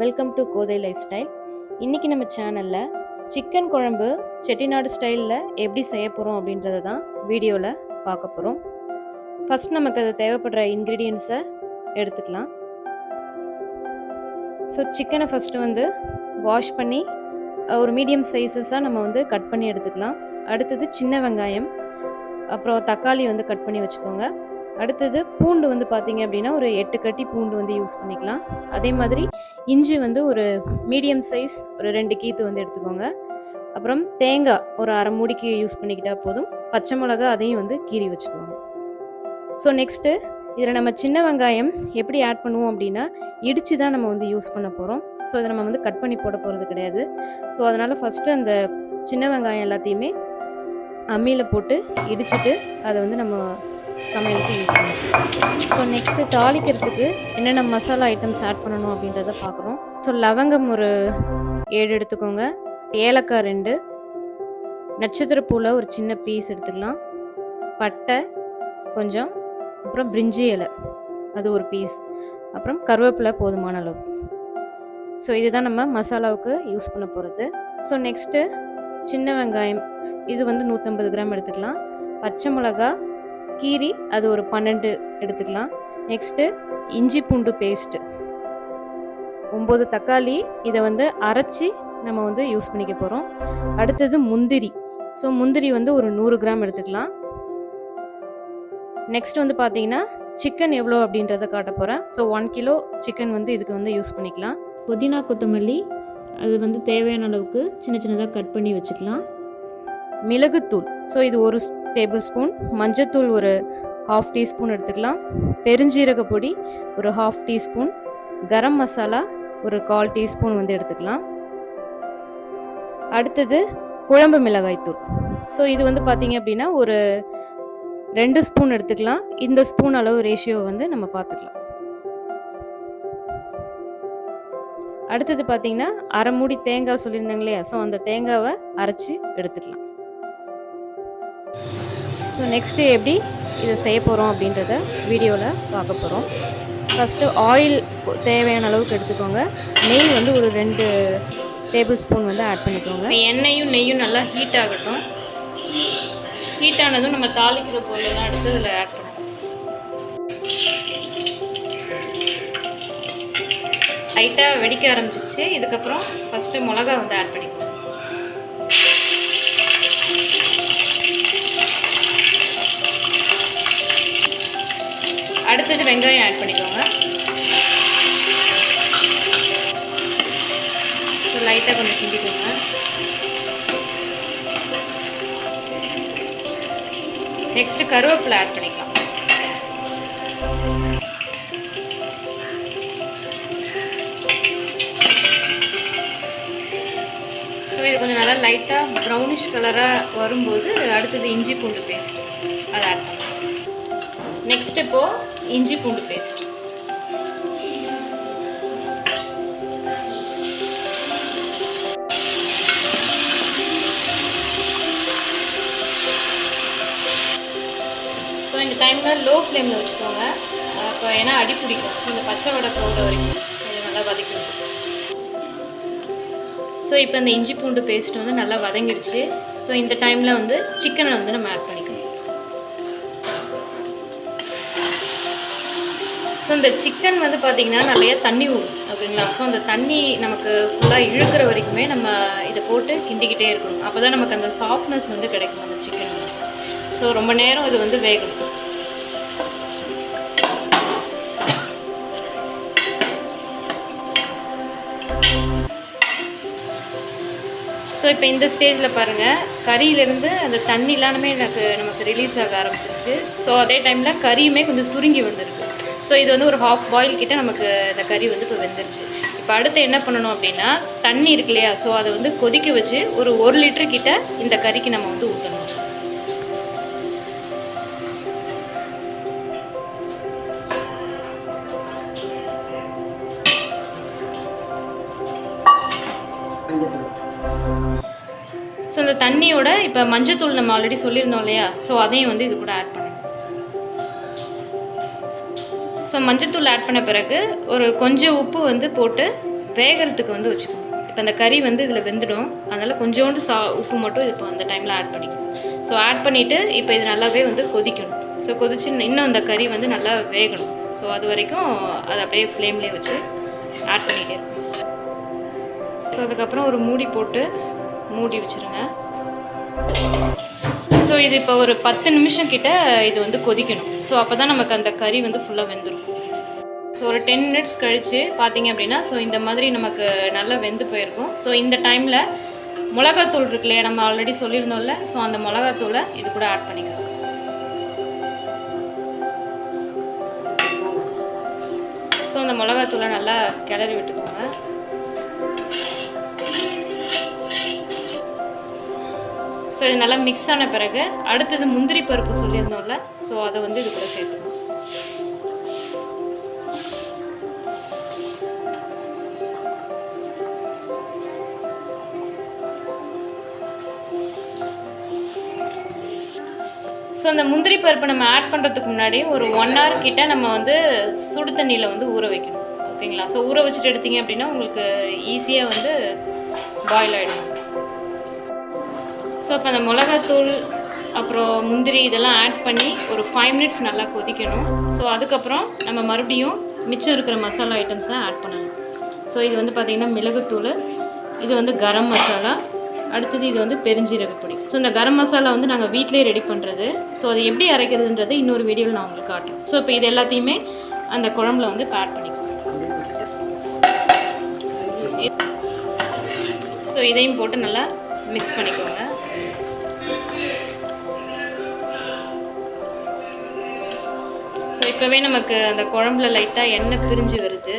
Welcome to Kothai lifestyle இன்றைக்கி நம்ம சேனலில் சிக்கன் குழம்பு செட்டிநாடு ஸ்டைலில் எப்படி செய்ய போகிறோம் அப்படின்றத தான் வீடியோவில் பார்க்க போகிறோம் ஃபஸ்ட் நமக்கு அது தேவைப்படுற இன்க்ரீடியன்ஸை எடுத்துக்கலாம். ஸோ சிக்கனை ஃபஸ்ட்டு வந்து வாஷ் பண்ணி ஒரு மீடியம் சைஸஸாக நம்ம வந்து கட் பண்ணி எடுத்துக்கலாம். அடுத்தது சின்ன வெங்காயம் அப்புறம் தக்காளி வந்து கட் பண்ணி வச்சுக்கோங்க. அடுத்தது பூண்டு வந்து பார்த்தீங்க அப்படின்னா ஒரு எட்டு கட்டி பூண்டு வந்து யூஸ் பண்ணிக்கலாம். அதே மாதிரி இஞ்சி வந்து ஒரு மீடியம் சைஸ் ஒரு ரெண்டு கீத்து வந்து எடுத்துக்கோங்க. அப்புறம் தேங்காய் ஒரு அரை மூடிக்கு யூஸ் பண்ணிக்கிட்டா போதும். பச்சை மிளகா அதையும் வந்து கீறி வச்சுக்கோங்க. ஸோ நெக்ஸ்ட்டு இதில் நம்ம சின்ன வெங்காயம் எப்படி ஆட் பண்ணுவோம் அப்படின்னா இடித்து தான் நம்ம வந்து யூஸ் பண்ண போகிறோம் ஸோ இதை நம்ம வந்து கட் பண்ணி போட போகிறது கிடையாது. ஸோ அதனால் ஃபஸ்ட்டு அந்த சின்ன வெங்காயம் எல்லாத்தையுமே அம்மியில் போட்டு இடிச்சிட்டு அதை வந்து நம்ம சமையலுக்கு யூஸ் பண்ணிக்கலாம் ஸோ நெக்ஸ்ட்டு தாளிக்கிறதுக்கு என்னென்ன மசாலா ஐட்டம்ஸ் ஆட் பண்ணணும் அப்படின்றத பார்க்குறோம். ஸோ லவங்கம் ஒரு ஏழு எடுத்துக்கோங்க. ஏலக்காய் ரெண்டு. நட்சத்திரப்பூவில் ஒரு சின்ன பீஸ் எடுத்துக்கலாம். பட்டை கொஞ்சம். அப்புறம் பிரிஞ்சி இலை. அது ஒரு பீஸ் அப்புறம் கருவேப்பிலை போதுமான அளவு. ஸோ இதுதான் நம்ம மசாலாவுக்கு யூஸ் பண்ண போகிறது ஸோ நெக்ஸ்ட்டு சின்ன வெங்காயம். இது வந்து நூற்றம்பது கிராம் எடுத்துக்கலாம். பச்சை மிளகா கீரி அது ஒரு பன்னெண்டு எடுத்துக்கலாம். நெக்ஸ்ட்டு இஞ்சி பூண்டு பேஸ்ட்டு ஒம்பது தக்காளி இதை வந்து அரைச்சி நம்ம வந்து யூஸ் பண்ணிக்க போகிறோம் அடுத்தது முந்திரி. ஸோ முந்திரி வந்து ஒரு நூறு கிராம் எடுத்துக்கலாம். நெக்ஸ்ட் வந்து பார்த்தீங்கன்னா சிக்கன் எவ்வளோ அப்படின்றத காட்ட போகிறேன் ஸோ ஒன் கிலோ சிக்கன் வந்து இதுக்கு வந்து யூஸ் பண்ணிக்கலாம். புதினா கொத்தமல்லி அது வந்து தேவையான அளவுக்கு சின்ன சின்னதாக கட் பண்ணி வச்சுக்கலாம். மிளகுத்தூள். ஸோ இது ஒரு டேபிள் ஸ்பூன் மஞ்சத்தூள் ஒரு ஹாஃப் டீஸ்பூன் எடுத்துக்கலாம். பெருஞ்சீரக பொடி ஒரு ஹாஃப் டீஸ்பூன். கரம் மசாலா ஒரு கால் டீஸ்பூன் வந்து எடுத்துக்கலாம். அடுத்தது குழம்பு மிளகாய்த்தூள். ஸோ இது வந்து பார்த்தீங்க அப்படின்னா ஒரு ரெண்டு ஸ்பூன் எடுத்துக்கலாம். இந்த ஸ்பூன் அளவு ரேஷியோ வந்து நம்ம பார்த்துக்கலாம் அடுத்தது பார்த்தீங்கன்னா அரை மூடி தேங்காய் சொல்லியிருந்தாங்க இல்லையா? ஸோ அந்த தேங்காவை அரைச்சி எடுத்துக்கலாம். ஸோ நெக்ஸ்ட்டு எப்படி இதை செய்ய போகிறோம் அப்படின்றத வீடியோவில் பார்க்க போகிறோம் ஃபஸ்ட்டு ஆயில் தேவையான அளவுக்கு எடுத்துக்கோங்க. நெய் வந்து ஒரு ரெண்டு டேபிள் ஸ்பூன் வந்து ஆட் பண்ணிக்கோங்க. எண்ணெயும் நெய்யும் நல்லா ஹீட் ஆகட்டும். ஹீட் ஆனதும் நம்ம தாளிக்கிற பொருளெல்லாம் எடுத்து இதில் ஆட் பண்ணுவோம் லைட்டாக வெடிக்க ஆரம்பிச்சிச்சு இதுக்கப்புறம் ஃபஸ்ட்டு மிளகா வந்து ஆட் பண்ணி அடுத்தது வெங்காயம் ஆட் பண்ணிக்கோங்க. லைட்டாக கொஞ்சம் சிந்திக்கோங்க நெக்ஸ்ட் கருவேப்பிலை ஆட் பண்ணிக்கலாம். ஸோ இது கொஞ்சம் நல்லா லைட்டாக ப்ரௌனிஷ் கலராக வரும்போது அடுத்தது இஞ்சி பூண்டு பேஸ்ட் அதை ஆட் பண்ணலாம். நெக்ஸ்ட் இப்போது இஞ்சி பூண்டு பேஸ்ட் ஸோ இந்த டைமில் லோ ஃப்ளேமில் வச்சுக்கோங்க அப்போ ஏன்னா அடி பிடிக்கும். இந்த பச்சை வடை போகிற வரைக்கும் கொஞ்சம் நல்லா வதக்கணும் ஸோ இப்போ இந்த இஞ்சி பூண்டு பேஸ்ட் வந்து நல்லா வதங்கிடுச்சு. ஸோ இந்த டைமில் வந்து சிக்கனை வந்து நம்ம ஆட் பண்ணி ஸோ இந்த சிக்கன் வந்து பார்த்திங்கன்னா நிறைய தண்ணி ஊறும் ஓகேங்களா? ஸோ அந்த தண்ணி நமக்கு ஃபுல்லாக இழுக்கிற வரைக்குமே நம்ம இதை போட்டு கிண்டிக்கிட்டே இருக்கணும். அப்போ தான் நமக்கு அந்த சாஃப்ட்னஸ் வந்து கிடைக்கும் அந்த சிக்கன் ஸோ ரொம்ப நேரம் இது வந்து வேகணும். ஸோ இப்போ இந்த ஸ்டேஜில் பாருங்கள் கறியிலேருந்து அந்த தண்ணி எல்லாமே எனக்கு நமக்கு ரிலீஸ் ஆக ஆரம்பிச்சிருச்சு. ஸோ அதே டைமில் கறியுமே கொஞ்சம் சுருங்கி வந்திருக்கு. ஸோ இது வந்து ஒரு ஹாஃப் பாயில் கிட்ட நமக்கு இந்த கறி வந்து இப்போ வெந்துருச்சு. இப்போ அடுத்து என்ன பண்ணணும் அப்படின்னா தண்ணி இருக்கு இல்லையா? ஸோ அதை வந்து கொதிக்க வச்சு ஒரு ஒரு லிட்டர் கிட்ட இந்த கறிக்கு நம்ம வந்து ஊற்றணும் ஸோ இந்த தண்ணியோட இப்போ மஞ்சத்தூள் நம்ம ஆல்ரெடி சொல்லியிருந்தோம் இல்லையா? ஸோ அதையும் வந்து இது கூட ஆட் பண்ணணும். மஞ்சத்தூள் ஆட் பண்ண பிறகு ஒரு கொஞ்சம் உப்பு வந்து போட்டு வேகிறதுக்கு வந்து வச்சுக்கணும் இப்போ அந்த கறி வந்து இதில் வெந்துடும். அதனால் கொஞ்சோண்டு சா உப்பு மட்டும் இப்போ அந்த டைமில் ஆட் பண்ணிக்கணும். ஸோ ஆட் பண்ணிவிட்டு இப்போ இது நல்லாவே வந்து கொதிக்கணும். ஸோ கொதிச்சு இன்னும் அந்த கறி வந்து நல்லா வேகணும். ஸோ அது வரைக்கும் அதை அப்படியே ஃப்ளேம்லேயே வச்சு ஆட் பண்ணிகிட்டே இருக்கும் ஸோ அதுக்கப்புறம் ஒரு மூடி போட்டு மூடி வச்சுருங்க. இது இப்போ ஒரு பத்து நிமிஷம் கிட்ட இது வந்து கொதிக்கணும். ஸோ அப்போ தான் நமக்கு அந்த கறி வந்து ஃபுல்லாக வெந்திருக்கும். ஸோ ஒரு டென் மினிட்ஸ் கழித்து பார்த்தீங்க அப்படின்னா ஸோ இந்த மாதிரி நமக்கு நல்லா வெந்து போயிருக்கும். ஸோ இந்த டைமில் மிளகாத்தூள் இருக்கு இல்லையா நம்ம ஆல்ரெடி சொல்லியிருந்தோம்ல ஸோ அந்த மிளகாத்தூளை இது கூட ஆட் பண்ணிக்கலாம். ஸோ அந்த மிளகாத்தூளை நல்லா கிளறி விட்டுக்கோங்க. ஸோ இது நல்லா மிக்ஸ் ஆன பிறகு அடுத்தது முந்திரி பருப்பு சொல்லியிருந்தோம்ல ஸோ அதை வந்து இது கூட சேர்த்துக்கணும் ஸோ அந்த முந்திரி பருப்பு நம்ம ஆட் பண்ணுறதுக்கு முன்னாடி ஒரு ஒன் ஹவர் கிட்ட நம்ம வந்து சுடு தண்ணியில் வந்து ஊற வைக்கணும். ஓகேங்களா ஸோ ஊற வச்சுட்டு எடுத்தீங்க அப்படின்னா உங்களுக்கு ஈஸியாக வந்து பாயில் ஆகிடும் ஸோ அப்போ அந்த மிளகாத்தூள் அப்புறம் முந்திரி இதெல்லாம் ஆட் பண்ணி ஒரு ஃபைவ் மினிட்ஸ் நல்லா கொதிக்கணும். ஸோ அதுக்கப்புறம் நம்ம மறுபடியும் மிச்சம் இருக்கிற மசாலா ஐட்டம்ஸ்லாம் ஆட் பண்ணணும். ஸோ இது வந்து பார்த்திங்கன்னா மிளகுத்தூள் இது வந்து கரம் மசாலா அடுத்தது இது வந்து பெருஞ்சீரக பொடி. ஸோ இந்த கரம் மசாலா வந்து நாங்கள் வீட்டிலே ரெடி பண்ணுறது ஸோ அது எப்படி அரைக்கிறதுன்றது இன்னொரு வீடியோவில் நான் உங்களுக்கு காட்டுறேன். ஸோ இப்போ இது எல்லாத்தையுமே அந்த குழம்புல வந்து இப்போ ஆட் பண்ணிக்கணும் ஸோ இதையும் போட்டு நல்லா மிக்ஸ் பண்ணிக்கோங்க. ஸோ இப்போவே நமக்கு அந்த குழம்புல லைட்டாக எண்ணெய் பிரிஞ்சு வருது.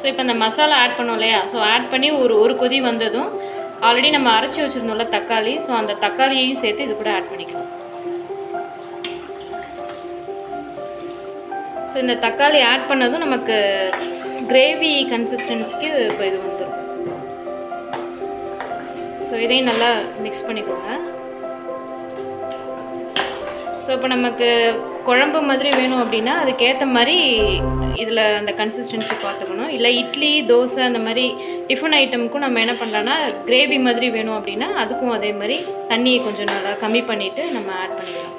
ஸோ இப்போ அந்த மசாலா ஆட் பண்ணோம் இல்லையா? ஸோ ஆட் பண்ணி ஒரு ஒரு கொதி வந்ததும் ஆல்ரெடி நம்ம அரைச்சி வச்சுருந்தோம்ல தக்காளி. ஸோ அந்த தக்காளியையும் சேர்த்து இது கூட ஆட் பண்ணிக்கலாம். ஸோ இந்த தக்காளி ஆட் பண்ணதும் நமக்கு கிரேவி கன்சிஸ்டன்சிக்கு இப்போ இது வந்துடும் ஸோ இதையும் நல்லா மிக்ஸ் பண்ணிக்கோங்க. ஸோ இப்போ நமக்கு குழம்பு மாதிரி வேணும் அப்படின்னா அதுக்கேற்ற மாதிரி இதில் அந்த கன்சிஸ்டன்சி பார்த்துக்கணும். இல்லை இட்லி தோசை அந்த மாதிரி டிஃபன் ஐட்டமுக்கும் நம்ம என்ன பண்ணலான்னா கிரேவி மாதிரி வேணும் அப்படின்னா அதுக்கும் அதே மாதிரி தண்ணியை கொஞ்சம் நல்லா கம்மி பண்ணிவிட்டு நம்ம ஆட் பண்ணிக்கலாம்.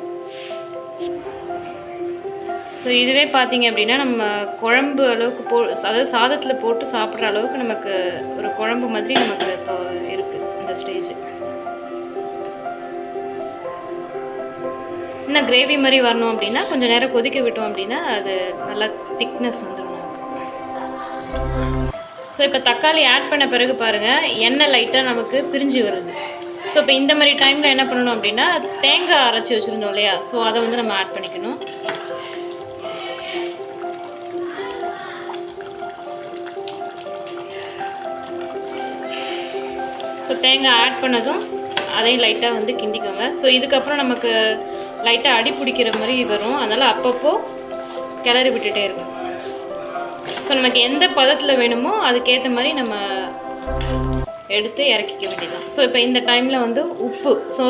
ஸோ இதுவே பார்த்தீங்க அப்படின்னா நம்ம குழம்பு அளவுக்கு போ அதாவது சாதத்தில் போட்டு சாப்பிட்ற அளவுக்கு நமக்கு ஒரு குழம்பு மாதிரி நமக்கு இப்போ இருக்குது இந்த ஸ்டேஜ் இன்னும் கிரேவி மாதிரி வரணும் அப்படின்னா கொஞ்சம் நேரம் கொதிக்க விட்டோம் அப்படின்னா அது நல்லா திக்னஸ் வந்துடும் ஸோ இப்போ தக்காளி ஆட் பண்ண பிறகு பாருங்கள் எண்ணெய் லைட்டாக நமக்கு பிரிஞ்சு வருது. ஸோ இப்போ இந்த மாதிரி டைமில் என்ன பண்ணணும் அப்படின்னா தேங்காய் அரைச்சி வச்சுருந்தோம் இல்லையா? ஸோ அதை வந்து நம்ம ஆட் பண்ணிக்கணும். ஸோ தேங்காய் ஆட் பண்ணதும் அதையும் லைட்டாக வந்து கிண்டிக்கோங்க. ஸோ இதுக்கப்புறம் நமக்கு லைட்டாக அடி பிடிக்கிற மாதிரி வரும். அதனால் அப்பப்போ கிளறி விட்டுட்டே இருக்கும் ஸோ நமக்கு எந்த பதத்தில் வேணுமோ அதுக்கேற்ற மாதிரி நம்ம எடுத்து இறக்கிக்க வேண்டியதுதான். ஸோ இப்போ இந்த டைமில் வந்து உப்பு. ஸோ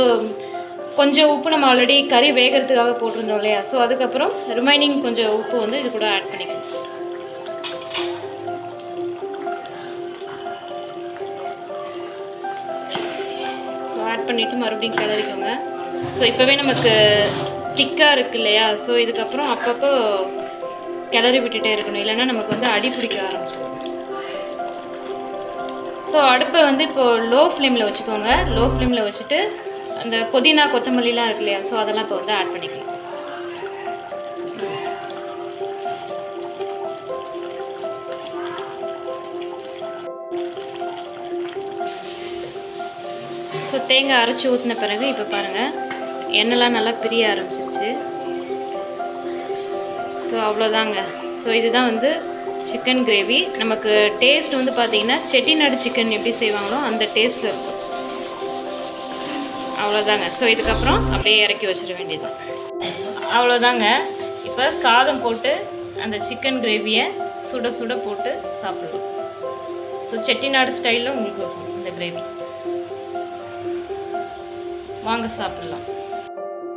கொஞ்சம் உப்பு நம்ம ஆல்ரெடி கறி வேகிறதுக்காக போட்டிருந்தோம் இல்லையா? ஸோ அதுக்கப்புறம் ரிமைனிங் கொஞ்சம் உப்பு வந்து இது கூட ஆட் பண்ணிக்கணும் ஸோ ஆட் பண்ணிவிட்டு மறுபடியும் கிளறிக்கோங்க. ஸோ இப்போவே நமக்கு திக்காக இருக்கு இல்லையா? ஸோ இதுக்கப்புறம் அப்பப்போ கிளறி விட்டுட்டே இருக்கணும். இல்லைன்னா நமக்கு வந்து அடி பிடிக்க ஆரம்பிச்சிடும். ஸோ அடுப்பை வந்து இப்போது லோ ஃப்ளேமில் வச்சுக்கோங்க. லோ ஃப்ளேமில் வச்சுட்டு அந்த புதினா கொத்தமல்லிலாம் இருக்கு இல்லையா? ஸோ அதெல்லாம் இப்போ வந்து ஆட் பண்ணிக்கலாம். ஸோ தேங்காய் அரைச்சி ஊற்றின பிறகு இப்போ பாருங்கள் எண்ணெய்லாம் நல்லா பிரிய ஆரம்பிச்சிருச்சு. ஸோ அவ்வளோதாங்க. ஸோ இதுதான் வந்து சிக்கன் கிரேவி நமக்கு டேஸ்ட் வந்து பார்த்திங்கன்னா செட்டிநாடு சிக்கன் எப்படி செய்வாங்களோ அந்த டேஸ்ட்டில் இருக்கும். அவ்வளோதாங்க. ஸோ இதுக்கப்புறம் அப்படியே இறக்கி வச்சிட வேண்டியது அவ்வளோதாங்க. இப்போ சாதம் போட்டு அந்த சிக்கன் கிரேவியை சுட சுட போட்டு சாப்பிடலாம். ஸோ செட்டிநாடு ஸ்டைலில் உங்களுக்கு இருக்கும் இந்த கிரேவி வாங்க சாப்பிடலாம்.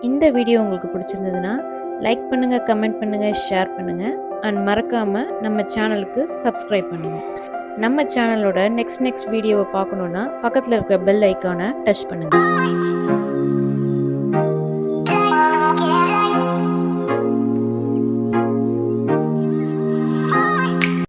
இந்த வீடியோ உங்களுக்கு பிடிச்சிருந்ததுன்னா லைக் பண்ணுங்கள் கமெண்ட் பண்ணுங்கள் ஷேர் பண்ணுங்கள் அண்ட் மறக்காமல் நம்ம சேனலுக்கு சப்ஸ்கிரைப் பண்ணுங்கள் நம்ம சேனலோட நெக்ஸ்ட் நெக்ஸ்ட் வீடியோவை பார்க்கணுன்னா பக்கத்தில் இருக்கிற பெல் ஐக்கானை டச் பண்ணுங்கள்